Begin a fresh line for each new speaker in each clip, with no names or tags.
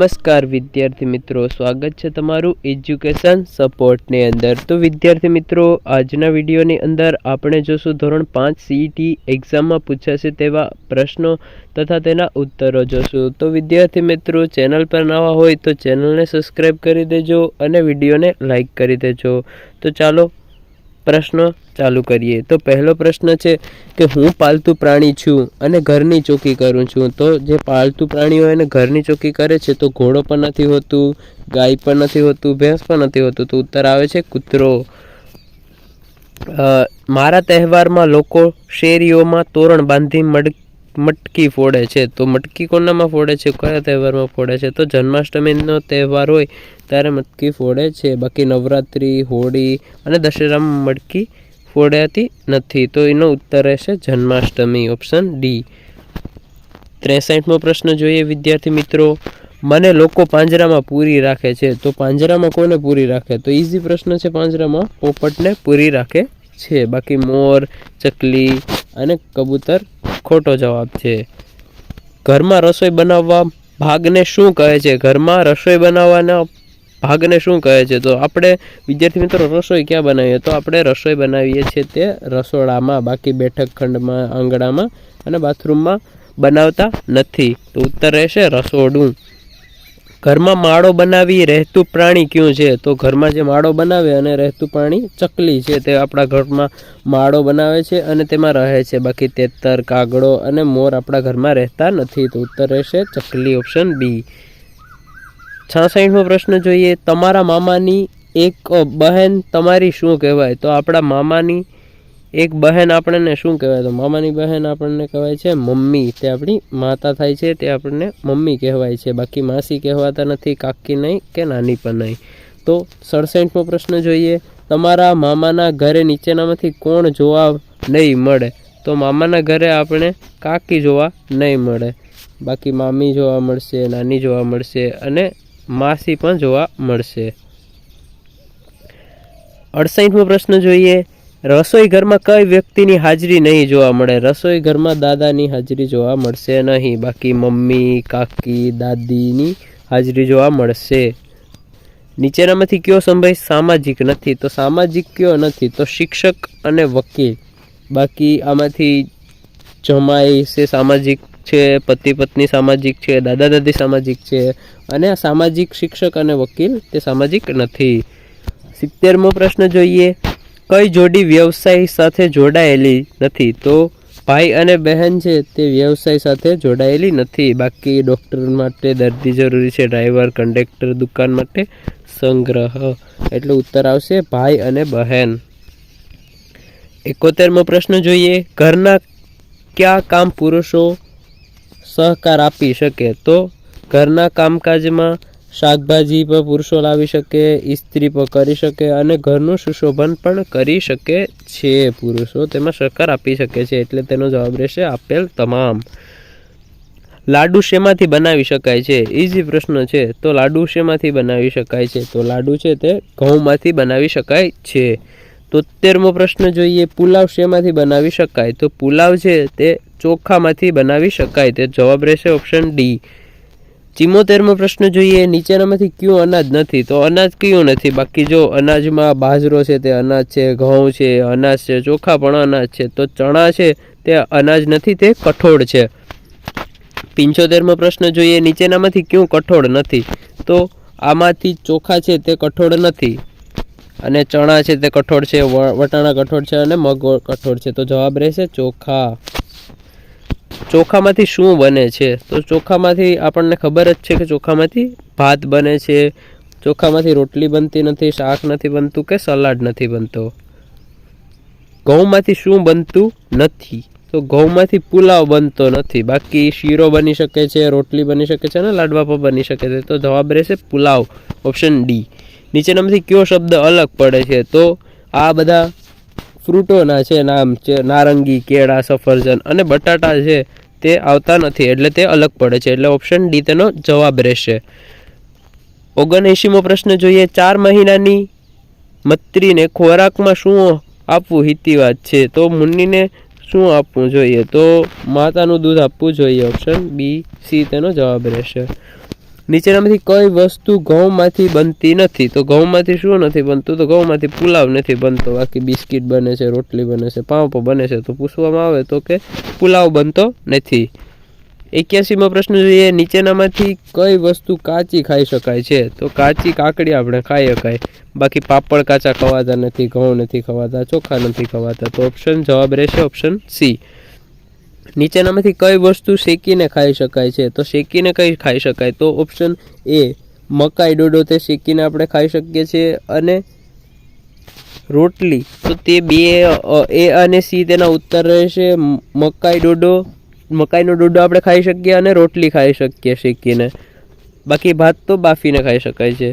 નમસ્કાર વિદ્યાર્થી મિત્રો, સ્વાગત છે તમારું એજ્યુકેશન સપોર્ટની અંદર. તો વિદ્યાર્થી મિત્રો, આજના વિડીયોની અંદર આપણે જોશું ધોરણ પાંચ સીઈટી એક્ઝામમાં પૂછાશે તેવા પ્રશ્નો તથા તેના ઉત્તરો જોશું. તો વિદ્યાર્થી મિત્રો, ચેનલ પર નવા હોય તો ચેનલને સબસ્ક્રાઈબ કરી દેજો અને વિડીયોને લાઇક કરી દેજો. તો ચાલો પ્રશ્નો ચાલુ કરીએ. તો પહેલો પ્રશ્ન છે કે હું પાલતુ પ્રાણી છું અને ઘરની ચોકી કરું છું. તો જે પાલતુ પ્રાણીઓ એને ઘરની ચોકી કરે છે તો ઘોડો પણ નથી હોતું, ગાય પણ નથી હોતું, ભેંસ પણ નથી હોતું. તો ઉત્તર આવે છે કૂતરો. મારા તહેવારમાં લોકો શેરીઓમાં તોરણ બાંધી મડ મટકી ફોડે છે. તો મટકી કોનામાં ફોડે છે? કયા તહેવારમાં ફોડે છે? તો જન્માષ્ટમીનો તહેવાર હોય ત્યારે મટકી ફોડે છે. બાકી નવરાત્રિ, હોળી અને દશેરામાં મટકી ફોડાતી નથી. તો એનો ઉત્તર રહેશે જન્માષ્ટમી. Option D. ત્રેસાઠમો પ્રશ્ન જોઈએ વિદ્યાર્થી મિત્રો. મને લોકો પાંજરામાં પૂરી રાખે છે. તો પાંજરામાં કોને પૂરી રાખે? તો ઇઝી પ્રશ્ન છે પાંજરામાં. પોપટને પૂરી રાખે છે. બાકી મોર, ચકલી અને કબૂતર ખોટો જવાબ છે. ઘરમાં રસોઈ બનાવવા ભાગને શું કહે છે? ઘરમાં રસોઈ બનાવવાના ભાગને શું કહે છે? તો આપણે વિદ્યાર્થી મિત્રો, રસોઈ ક્યાં બનાવીએ? તો આપણે રસોઈ બનાવીએ છીએ તે રસોડામાં, બાકી બેઠક ખંડમાં, આંગણામાં અને બાથરૂમમાં બનાવતા નથી. તો ઉત્તર રહેશે રસોડું. ઘરમાં માળો બનાવી રહેતું પ્રાણી કયું છે? તો ઘરમાં જે માળો બનાવે અને રહેતું પ્રાણી ચકલી છે, તે આપણા ઘરમાં માળો બનાવે છે અને તેમાં રહે છે. બાકી તેતર, કાગડો અને મોર આપણા ઘરમાં રહેતા નથી. તો ઉત્તર રહેશે ચકલી ઓપ્શન બી છાસઠમો પ્રશ્ન જોઈએ. તમારા મામાની એક બહેન તમારી શું કહેવાય? તો આપણા મામાની એક બહેન આપણને શું કહેવાય? તો મામાની બહેન આપણને કહેવાય છે મમ્મી. તે આપણી માતા થાય છે, તે આપણને મમ્મી કહેવાય છે. બાકી માસી કહેવાતા નથી, કાકી નહીં કે નાની પણ નહીં. તો સડસઠમો પ્રશ્ન જોઈએ. તમારા મામાના ઘરે નીચેનામાંથી કોણ જોવા નહીં મળે? તો મામાના ઘરે આપણે કાકી જોવા નહીં મળે. બાકી મામી જોવા મળશે, નાની જોવા મળશે અને માસી પણ જોવા મળશે. અડસઠમો પ્રશ્ન જોઈએ. રસોઈ ઘરમાં કઈ વ્યક્તિની હાજરી નહીં જોવા મળે? રસોઈ ઘરમાં દાદાની હાજરી જોવા મળશે નહીં. બાકી મમ્મી, કાકી, દાદીની હાજરી જોવા મળશે. નીચેનામાંથી કયો સંભય સામાજિક નથી? તો સામાજિક કયો નથી? તો શિક્ષક અને વકીલ. બાકી આમાંથી જમાઈ છે સામાજિક છે, પતિ પત્ની સામાજિક છે, દાદા દાદી સામાજિક છે અને સામાજિક શિક્ષક અને વકીલ તે સામાજિક નથી. સિત્તેરમો પ્રશ્ન જોઈએ. કઈ જોડી વ્યવસાય સાથે જોડાયેલી નથી? તો ભાઈ અને બહેન છે તે વ્યવસાય સાથે જોડાયેલી નથી. બાકી ડૉક્ટર માટે દર્દી જરૂરી છે ડ્રાઈવર કંડક્ટર દુકાન માટે સંગ્રહ. એટલે ઉત્તર આવશે ભાઈ અને બહેન. એકોતેરમો પ્રશ્ન જોઈએ, ઘરના કયા કામ પુરુષો સહકાર આપી શકે? તો ઘરના કામકાજમાં શાકભાજી પર પુરુષો લાવી શકે ઇસ્ત્રી પર કરી શકે અને ઘરનું સુશોભન પણ કરી શકે છે. પુરુષો તેમાં સહકાર આપી શકે છે એટલે તેનો જવાબ રહેશે આપેલ તમામ. લાડુ શેમાંથી બનાવી શકાય છે? ઇઝી પ્રશ્ન છે. તો લાડુ શેમાંથી બનાવી શકાય છે? તો લાડુ છે તે ઘઉંમાંથી બનાવી શકાય છે. તોતેરમો પ્રશ્ન જોઈએ, પુલાવ શેમાંથી બનાવી શકાય? તો પુલાવ છે તે ચોખામાંથી બનાવી શકાય. તે જવાબ રહેશે ઓપ્શન ડી. ચિમોતેરમો પ્રશ્ન જોઈએ, નીચેનામાંથી કયું અનાજ નથી? તો અનાજ કયું નથી? બાકી જો અનાજમાં બાજરો છે, તે અનાજ છે, ઘઉં છે, અનાજ છે ચોખા પણ અનાજ છે, તો ચણા છે, તે અનાજ નથી, તે કઠોળ છે. પંચોતેરમો પ્રશ્ન જોઈએ, નીચેનામાંથી કયું કઠોળ નથી? તો આમાંથી ચોખા છે, તે કઠોળ નથી. અને ચણા છે, તે કઠોળ છે વટાણા કઠોળ છે અને મગ કઠોળ છે. તો જવાબ રહેશે ચોખા. ચોખામાંથી શું બને છે? તો ચોખામાંથી આપણને ખબર જ છે કે ચોખામાંથી ભાત બને છે. ચોખામાંથી રોટલી બનતી નથી, શાક નથી બનતું કે સલાડ નથી બનતો? ઘઉંમાંથી શું બનતું નથી? તો ઘઉંમાંથી પુલાવ બનતો નથી. બાકી શીરો બની શકે છે, રોટલી બની શકે છે અને લાડવા બની શકે છે. તો જવાબ રહેશે પુલાવ, ઓપ્શન ડી. નીચેનામાંથી કયો શબ્દ અલગ પડે છે? તો આ બધા ફ્રૂટોના છે, નામ છે, નારંગી, કેળા, સફરજન અને બટાટા છે, તે આવતા નથી, એટલે તે અલગ પડે છે, એટલે ઓપ્શન ડી તેનો જવાબ રહેશે. ઓગણએંશીમો પ્રશ્ન જોઈએ, ચાર મહિનાની મત્રીને ખોરાકમાં શું આપવું? હિતી વાત છે, તો મુન્નીને શું આપવું જોઈએ? તો માતાનું દૂધ આપવું જોઈએ ઓપ્શન બી સી તેનો જવાબ રહેશે. નીચેનામાંથી કઈ વસ્તુ ઘઉંમાંથી બનતી નથી. તો ઘઉંમાંથી શું નથી બનતું? તો ઘઉંમાંથી પુલાવ નથી બનતો. બાકી બિસ્કિટ બને છે, રોટલી બને છે પાઉં બને છે. તો પૂછવામાં આવે તો કે પુલાવ બનતો નથી. એક્યાસીમો પ્રશ્ન જોઈએ, નીચેનામાંથી કઈ વસ્તુ કાચી ખાઈ શકાય છે? તો કાચી કાકડી આપણે ખાઈ શકાય. બાકી પાપડ કાચા ખવાતા નથી, ઘઉં નથી ખવાતા, ચોખા નથી ખવાતા. તો ઓપ્શન જવાબ રહેશે ઓપ્શન સી નીચેનામાંથી કઈ વસ્તુ શેકીને ખાઈ શકાય છે? તો શેકીને કઈ ખાઈ શકાય? તો ઓપ્શન એ મકાઈ ડોડો તે શેકીને આપણે ખાઈ શકીએ છીએ. અને રોટલી, તો તે બે એ અને સી તેના ઉત્તર રહેશે. મકાઈ ડોડો, મકાઈનો ડોડો આપણે ખાઈ શકીએ અને રોટલી ખાઈ શકીએ શેકીને. બાકી ભાત તો બાફીને ખાઈ શકાય છે.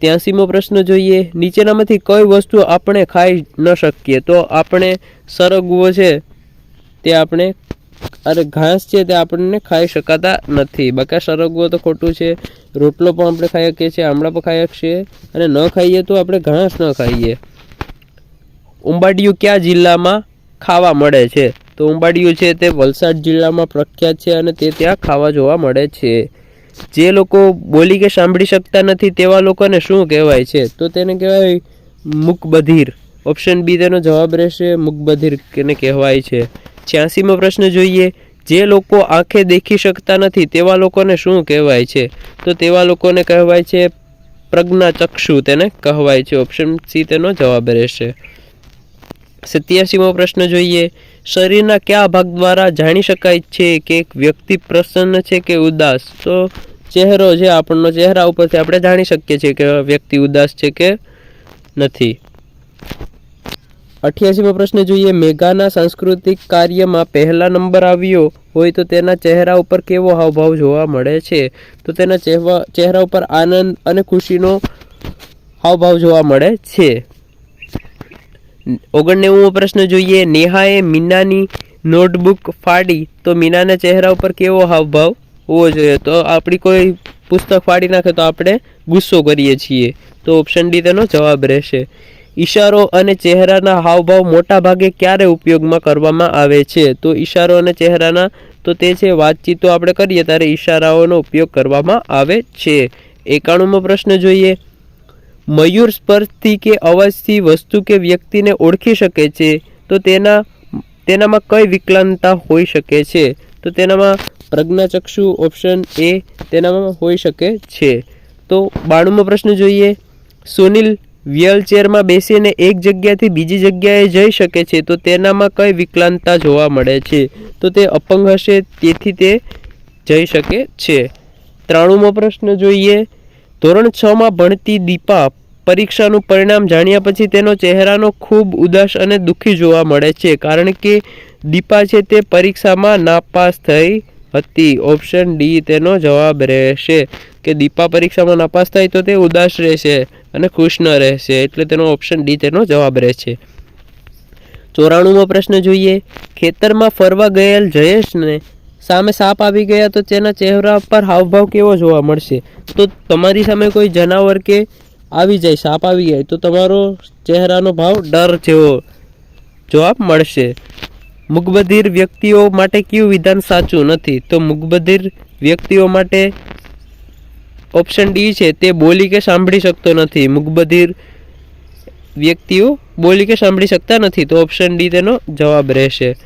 ત્યાંસીમો પ્રશ્ન જોઈએ. નીચેનામાંથી કઈ વસ્તુ આપણે ખાઈ ન શકીએ? તો આપણે સરગવો છે, તે આપણે અરે ઘાસ છે તે આપણને ખાઈ શકાતા નથી. બકા સરગવો તો ખોટું છે. રોટલો પણ આપણે ખાઈ શકીએ છીએ, આમળા પણ ખાઈ શકીએ અને ન ખાઈએ તો આપણે ઘાસ ન ખાઈએ. ઉંબાડિયું કયા જિલ્લામાં ખાવા મળે છે? તો ઉંબાડિયું છે તે વલસાડ જિલ્લામાં પ્રખ્યાત છે અને તે ત્યાં ખાવા જોવા મળે છે. જે લોકો બોલી કે સાંભળી શકતા નથી તેવા લોકોને શું કહેવાય છે? તો તેને કહેવાય મુકબધીર. ઓપ્શન બી તેનો જવાબ રહેશે મુકબધીર કેને કહેવાય છે. છ્યાસીમો પ્રશ્ન જોઈએ. જે લોકો આંખે દેખી શકતા નથી, તેવા લોકોને શું કહેવાય છે? તો તેવા લોકોને કહેવાય છે પ્રજ્ઞાચક્ષુ, તેને કહેવાય છે. ઓપ્શન સી તેનો જવાબ રહેશે. સત્યાસીમો પ્રશ્ન જોઈએ. શરીરના કયા ભાગ દ્વારા જાણી શકાય છે કે એક વ્યક્તિ પ્રસન્ન છે કે ઉદાસ? તો ચહેરો છે આપણનો ચહેરા ઉપરથી આપણે જાણી શકીએ છીએ કે વ્યક્તિ ઉદાસ છે કે નથી. અઠ્યાસીમો પ્રશ્ન જોઈએ. મેઘાના સાંસ્કૃતિક કાર્યમાં પહેલા નંબર આવ્યો હોય તો તેના ચહેરા ઉપર કેવો હાવભાવ જોવા મળે છે? તો તેના ચહેરા ઉપર આનંદ અને ખુશીનો હાવભાવ જોવા મળે છે. ઓગણનેવુંમો પ્રશ્ન જોઈએ. નેહાએ મીનાની નોટબુક ફાડી. તો મીનાના ચહેરા ઉપર કેવો હાવભાવ હોવો જોઈએ? તો આપણી કોઈ પુસ્તક ફાડી નાખે તો આપણે ગુસ્સો કરીએ છીએ. તો ઓપ્શન ડી તેનો જવાબ રહેશે. ઈશારો અને ચહેરાના હાવભાવ મોટા ભાગે ક્યારે ઉપયોગમાં કરવામાં આવે છે? તો ઈશારો અને ચહેરાના, તો તે છે વાતચીતો આપણે કરીએ ત્યારે ઈશારાઓનો ઉપયોગ કરવામાં આવે છે. એકાણુંમો પ્રશ્ન જોઈએ. મયુર સ્પર્શથી કે અવાજથી વસ્તુ કે વ્યક્તિને ઓળખી શકે છે? તો તેના, તેનામાં કઈ વિકલાંગતા હોઈ શકે છે? તો તેનામાં પ્રજ્ઞાચક્ષુ ઓપ્શન એ તેનામાં હોઈ શકે છે. તો બાણુંમો પ્રશ્ન જોઈએ. સુનિલ વ્હીલચેરમાં બેસીને એક જગ્યાથી બીજી જગ્યાએ જઈ શકે છે, તો તેનામાં કઈ વિકલાંગતા જોવા મળે છે? તો તે અપંગ હશે, તેથી તે જઈ શકે છે. ત્રાણુંમો પ્રશ્ન જોઈએ. ધોરણ છમાં ભણતી દીપા પરીક્ષાનું પરિણામ જાણ્યા પછી તેનો ચહેરાનો ખૂબ ઉદાસ અને દુઃખી જોવા મળે છે, કારણ કે દીપા છે તે પરીક્ષામાં નાપાસ થઈ હતી. ઓપ્શન ડી તેનો જવાબ રહેશે કે દીપા પરીક્ષામાં નાપાસ થાય તો તે ઉદાસ રહેશે અને ખુશ ન રહેશે એટલે તેનો ઓપ્શન ડી તેનો જવાબ રહેશે. ચોરાણુંમો પ્રશ્ન જોઈએ. ખેતરમાં ફરવા ગયેલ જયેશને સામે સાપ આવી ગયા તો તેના ચહેરા પર હાવભાવ કેવો જોવા મળશે? તો તમારી સામે કોઈ જનાવર કે આવી જાય, સાપ આવી જાય તો તમારો ચહેરાનો ભાવ ડર જેવો જવાબ મળશે. મુકબધિર વ્યક્તિઓ માટે કયું વિધાન સાચું નથી? તો મુકબધિર વ્યક્તિઓ માટે ઓપ્શન ડી છે, તે બોલી કે સાંભળી શકતો નથી. મુકબધિર વ્યક્તિઓ બોલી કે સાંભળી શકતા નથી, તો ઓપ્શન ડી તેનો જવાબ રહેશે.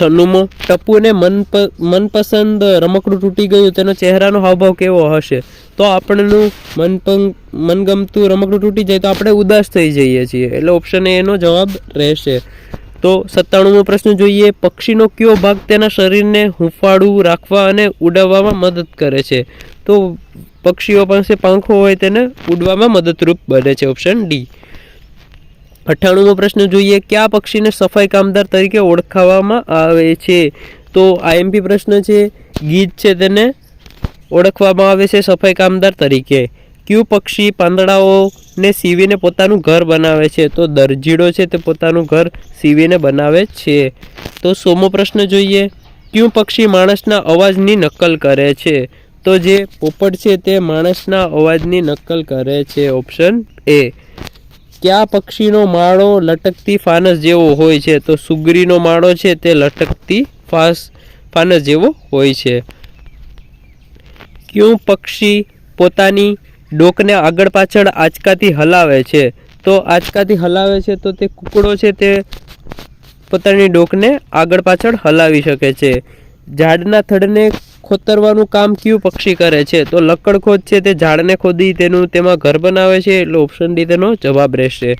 છન્નુમો ટપ્પુને મનપ મનપસંદ રમકડું તૂટી ગયું, તેનો ચહેરાનો હાવભાવ કેવો હશે? તો આપણનું મનપંગ, મનગમતું રમકડું તૂટી જાય, તો આપણે ઉદાસ થઈ જઈએ છીએ. એટલે ઓપ્શન એનો જવાબ રહેશે. તો સત્તાણુંમો પ્રશ્ન જોઈએ, પક્ષીનો કયો ભાગ તેના શરીરને હૂંફાળું રાખવા અને ઉડાવવામાં મદદ કરે છે? તો પક્ષીઓ પાસે પાંખો હોય તેને ઉડવામાં મદદરૂપ બને છે, ઓપ્શન ડી. અઠ્ઠાણુંમો પ્રશ્ન જોઈએ, કયા પક્ષીને સફાઈ કામદાર તરીકે ઓળખાવામાં આવે છે? તો આઈએમપી પ્રશ્ન છે ગીત છે તેને ઓળખવામાં આવે છે સફાઈ કામદાર તરીકે. કયું પક્ષી પાંદડાઓને સીવીને પોતાનું ઘર બનાવે છે? તો દરજીડો છે તે પોતાનું ઘર સીવીને બનાવે છે. તો સોમો પ્રશ્ન જોઈએ. ક્યુ પક્ષી માણસના અવાજની નકલ કરે છે? તો જે પોપટ છે તે માણસના અવાજની નકલ કરે છે. Option A. કયા પક્ષીનો માળો લટકતી ફાનસ જેવો હોય છે? તો સુગરીનો માળો છે તે લટકતી ફાસ, ફાનસ જેવો હોય છે. ક્યું પક્ષી પોતાની ડોકને આગળ પાછળ આંચકાથી હલાવે છે. તો આંચકાથી હલાવે છે તો તે કુકડો છે તે પોતાની ડોકને આગળ પાછળ હલાવી શકે છે. ઝાડના થડને ખોતરવાનું કામ કયું પક્ષી કરે છે? તો લક્કડખોદ છે તે ઝાડને ખોદી તેનું તેમાં ઘર બનાવે છે એટલે ઓપ્શન ડી તેનો જવાબ રહેશે.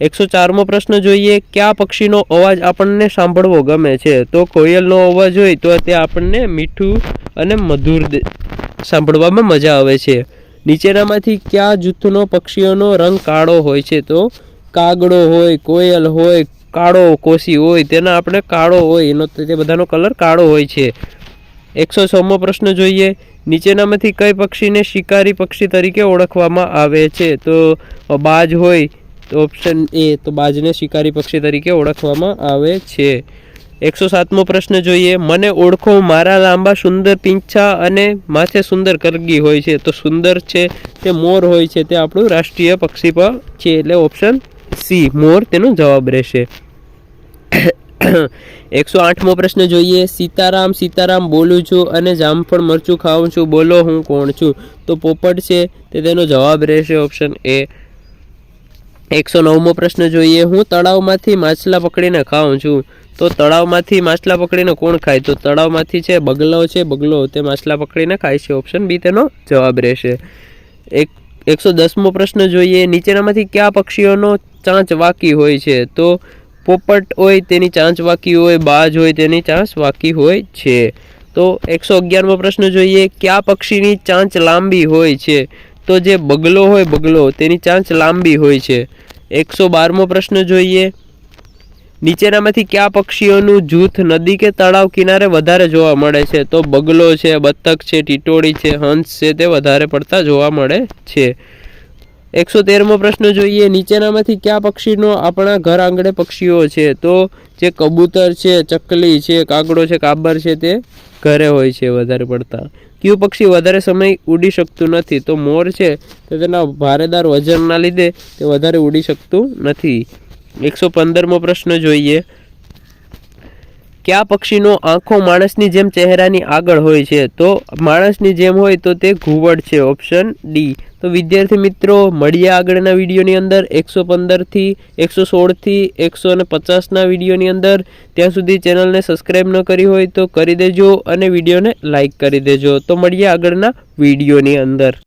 એકસો ચારમો પ્રશ્ન જોઈએ, કયા પક્ષીનો અવાજ આપણને સાંભળવો ગમે છે? તો કોયલનો અવાજ હોય તો તે આપણને મીઠું અને મધુર સાંભળવામાં મજા આવે છે. નીચેનામાંથી કયા જૂથનો પક્ષીઓનો રંગ કાળો હોય છે તો કાગડો હોય, કોયલ હોય, કાળો કોશી હોય, તેના આપણે કાળો હોય, એનો તે બધાનો કલર કાળો હોય છે. એકસો છમો પ્રશ્ન જોઈએ. નીચેનામાંથી કઈ પક્ષીને શિકારી પક્ષી તરીકે ઓળખવામાં આવે છે? તો બાજ હોય, તો ઓપ્શન એ તો બાજને શિકારી પક્ષી તરીકે ઓળખવામાં આવે છે. એકસો સાતમો પ્રશ્ન જોઈએ. મને ઓળખો, મારા લાંબા, સુંદર પીંછા અને માથે સુંદર કરગી હોય છે. તો સુંદર છે, તે મોર હોય છે, તે આપણું રાષ્ટ્રીય પક્ષી પણ છે. એટલે ઓપ્શન સી, મોર. તેનો જવાબ રહેશે. એકસો આઠમો પ્રશ્ન જોઈએ. સીતારામ સીતારામ, બોલું છું અને જામફળ મરચું ખાઉં છું. બોલો, હું કોણ છું? તો પોપટ છે, તે તેનો જવાબ રહેશે ઓપ્શન એ. એકસો નવમો પ્રશ્ન જોઈએ. હું તળાવમાંથી માછલા પકડીને ખાઉં છું. તો તળાવમાંથી માછલા પકડીને કોણ ખાય? તો તળાવમાંથી છે બગલો છે, બગલો. તે માછલા પકડીને ખાય છે. ઓપ્શન બી તેનો જવાબ રહેશે. એક, એકસો દસમો પ્રશ્ન જોઈએ. નીચેનામાંથી કયા પક્ષીઓનો ચાંચ વાકી હોય છે? તો પોપટ હોય, તેની ચાંચ વાકી હોય. બાજ હોય, તેની ચાંચ વાકી હોય છે. તો એકસો અગિયારમો પ્રશ્ન જોઈએ. કયા પક્ષીની ચાંચ લાંબી હોય છે? તો જે બગલો હોય, બગલો, તેની ચાંચ લાંબી હોય છે. એકસો બારમો પ્રશ્ન જોઈએ. નીચેનામાંથી કયા પક્ષીઓનું જૂથ, નદી કે તળાવ કિનારે વધારે જોવા મળે છે? તો બગલો છે, બતક છે, ટીટોળી છે, હંસ છે, તે વધારે પડતા જોવા મળે છે. એકસો તેરમો પ્રશ્ન જોઈએ. નીચેનામાંથી કયા પક્ષીનો આપણા ઘર આંગણે પક્ષીઓ છે? તો જે કબૂતર છે, ચકલી છે, કાગડો છે, કાબર છે, તે ઘરે હોય છે વધારે પડતા. કયું પક્ષી વધારે સમય ઉડી શકતું નથી? તો મોર છે, તો તેના ભારેદાર વજનના લીધે તે વધારે ઉડી શકતું નથી. એકસો પંદરમો પ્રશ્ન જોઈએ. કયા પક્ષીનો આંખો માણસની જેમ ચહેરાની આગળ હોય છે? તો માણસની જેમ હોય તો તે ઘુવડ છે ઓપ્શન ડી તો વિદ્યાર્થી મિત્રો, મળીએ આગળના વિડીયોની અંદર એકસો પંદરથી, એકસો સોળથી, એકસો અને પચાસના વિડીયોની અંદર. ત્યાં સુધી ચેનલને સબસ્ક્રાઈબ ન કરી હોય તો કરી દેજો અને વિડીયોને લાઇક કરી દેજો. તો મળીએ આગળના વિડીયોની અંદર.